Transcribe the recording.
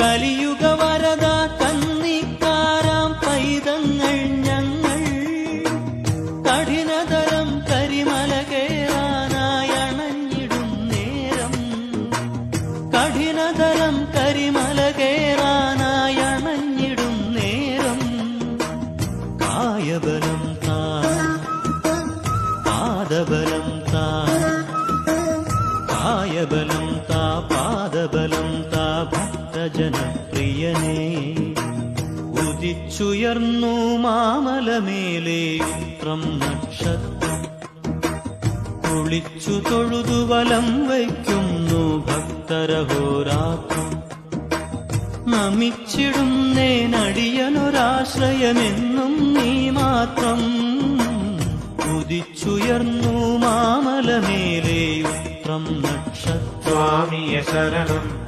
കലിയുഗ വരദ കന്നിക്കാരാം പൈതങ്ങൾ ഞങ്ങൾ. കഠിനതരം കരിമല കേറാനായി നേരം. കഠിനതരം കരിമല കേറാനായി നേരം. കായബലം താ പാദബലം താ കായബലം താ പാദബലം താ. ഭക്തജനപ്രിയനേ ഉദിച്ചുയർന്നു മാമലമേലെ ഉത്രം നക്ഷത്രം. കുളിച്ചു തൊഴുതു വലം വയ്ക്കുന്നു ഭക്തരഹോരാത്രം. നമിച്ചിടും നേനടിയനൊരാശ്രയമെന്നും നീ മാത്രം. ഉദിച്ചുയർന്നു മാമലമേലെ ഉത്രം നക്ഷത്രം. ശരണം.